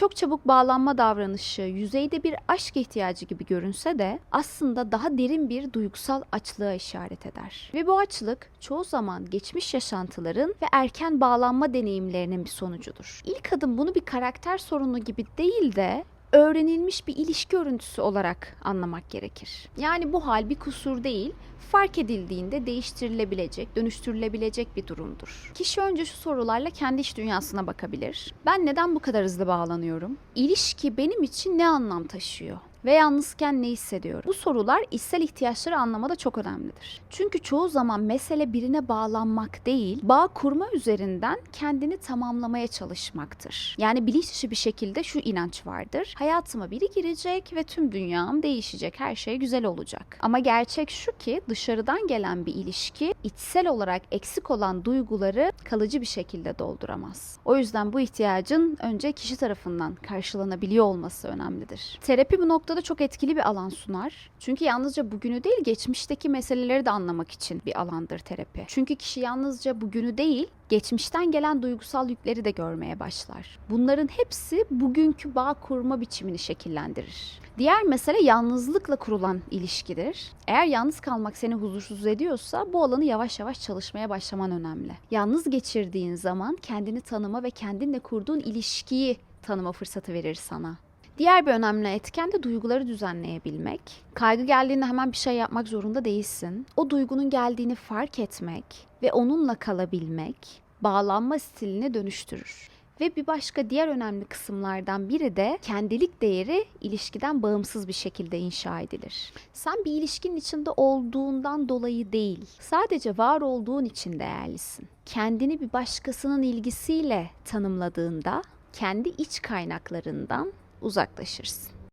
Çok çabuk bağlanma davranışı, yüzeyde bir aşk ihtiyacı gibi görünse de aslında daha derin bir duygusal açlığa işaret eder. Ve bu açlık çoğu zaman geçmiş yaşantıların ve erken bağlanma deneyimlerinin bir sonucudur. İlk adım bunu bir karakter sorunu gibi değil de öğrenilmiş bir ilişki örüntüsü olarak anlamak gerekir. Yani bu hal bir kusur değil, fark edildiğinde değiştirilebilecek, dönüştürülebilecek bir durumdur. Kişi önce şu sorularla kendi iç dünyasına bakabilir. Ben neden bu kadar hızlı bağlanıyorum? İlişki benim için ne anlam taşıyor? Ve yalnızken ne hissediyorum? Bu sorular içsel ihtiyaçları anlamada çok önemlidir. Çünkü çoğu zaman mesele birine bağlanmak değil, bağ kurma üzerinden kendini tamamlamaya çalışmaktır. Yani bilinç dışı bir şekilde şu inanç vardır. Hayatıma biri girecek ve tüm dünyam değişecek, her şey güzel olacak. Ama gerçek şu ki dışarıdan gelen bir ilişki içsel olarak eksik olan duyguları kalıcı bir şekilde dolduramaz. O yüzden bu ihtiyacın önce kişi tarafından karşılanabiliyor olması önemlidir. Terapi bu noktada çok etkili bir alan sunar. Çünkü yalnızca bugünü değil, geçmişteki meseleleri de anlamak için bir alandır terapi. Çünkü kişi yalnızca bugünü değil, geçmişten gelen duygusal yükleri de görmeye başlar. Bunların hepsi bugünkü bağ kurma biçimini şekillendirir. Diğer mesele yalnızlıkla kurulan ilişkidir. Eğer yalnız kalmak seni huzursuz ediyorsa bu alanı yavaş yavaş çalışmaya başlaman önemli. Yalnız geçirdiğin zaman kendini tanıma ve kendinle kurduğun ilişkiyi tanıma fırsatı verir sana. Diğer bir önemli etken de duyguları düzenleyebilmek. Kaygı geldiğinde hemen bir şey yapmak zorunda değilsin. O duygunun geldiğini fark etmek ve onunla kalabilmek bağlanma stilini dönüştürür. Ve bir başka diğer önemli kısımlardan biri de kendilik değeri ilişkiden bağımsız bir şekilde inşa edilir. Sen bir ilişkinin içinde olduğundan dolayı değil, sadece var olduğun için değerlisin. Kendini bir başkasının ilgisiyle tanımladığında kendi iç kaynaklarından uzaklaşırsın.